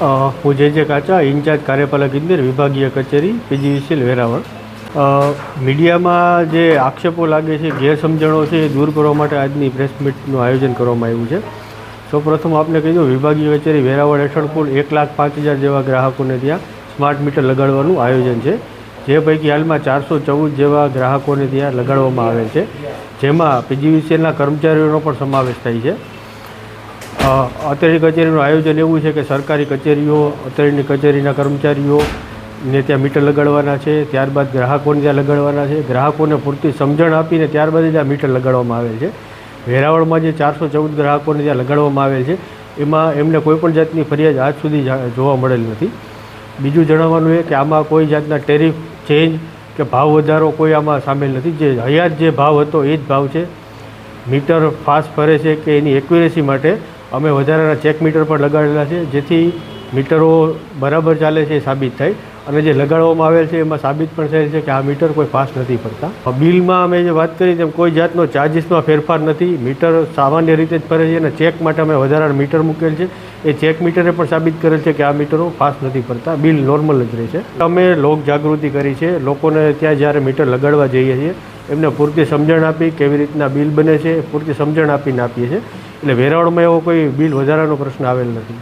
હું જે જે કાચા ઇન્ચાર્જ કાર્યપાલક ઇજનેર વિભાગીય કચેરી પીજીવીસીએલ વેરાવળ. મીડિયામાં જે આક્ષેપો લાગે છે, ગેરસમજણો છે, એ દૂર કરવા માટે આજની પ્રેસ મીટનું આયોજન કરવામાં આવ્યું છે. સૌપ્રથમ આપને કહી દઉં, વિભાગીય કચેરી વેરાવળ હેઠળ કુલ એક લાખ પાંચ હજાર જેવા ગ્રાહકોને ત્યાં સ્માર્ટ મીટર લગાડવાનું આયોજન છે. જે પૈકી હાલમાં ચારસો ચૌદ જેવા ગ્રાહકોને ત્યાં લગાડવામાં આવેલ છે. જેમાં પીજીવીસીએલના કર્મચારીઓનો પણ સમાવેશ થાય છે. અ, અત્યારની કચેરીનું આયોજન એવું છે કે સરકારી કચેરીઓ અત્રેની કચેરીના કર્મચારીઓ ને ત્યાં મીટર લગાડવાના છે ત્યારબાદ ગ્રાહકોને ત્યાં લગાડવાના છે. ગ્રાહકોને પૂરતી સમજણ આપીને ત્યારબાદ જ આ મીટર લગાડવામાં આવેલ છે. વેરાવળમાં જે ચારસો ચૌદ ગ્રાહકોને ત્યાં લગાડવામાં આવેલ છે એમાં એમને કોઈપણ જાતની ફરિયાદ આજ સુધી જોવા મળેલ નથી. બીજું જણાવવાનું એ કે આમાં કોઈ જાતના ટેરિફ ચેન્જ કે ભાવ વધારો કોઈ આમાં સામેલ નથી. જે હયાત જે ભાવ હતો એ જ ભાવ છે. મીટર ફાસ્ટ ફરે છે કે એની એક્યુરેસી માટે અમે વધારાના ચેક મીટર પણ લગાડેલા છે, જેથી મીટરો બરાબર ચાલે છે સાબિત થાય. અને જે લગાડવામાં આવેલ છે એમાં સાબિત પણ થાય છે કે આ મીટર કોઈ ફાસ્ટ નથી ફરતા. બિલમાં અમે જે વાત કરી તેમ કોઈ જાતનો ચાર્જિસમાં ફેરફાર નથી. મીટર સામાન્ય રીતે જ ફરે છે અને ચેક માટે અમે વધારાના મીટર મૂકેલ છે. એ ચેક મીટરે પણ સાબિત કરેલ છે કે આ મીટરો ફાસ્ટ નથી ફરતા. બિલ નોર્મલ જ રહે છે. અમે લોક જાગૃતિ કરી છે. લોકોને ત્યાં જ્યારે મીટર લગાડવા જઈએ છીએ, એમને પૂરતી સમજણ આપી કેવી રીતના બિલ બને છે, પૂરતી સમજણ આપીને આપીએ છીએ. એટલે વેરાવળમાં એવો કોઈ બિલ વધારાનો પ્રશ્ન આવેલ નથી.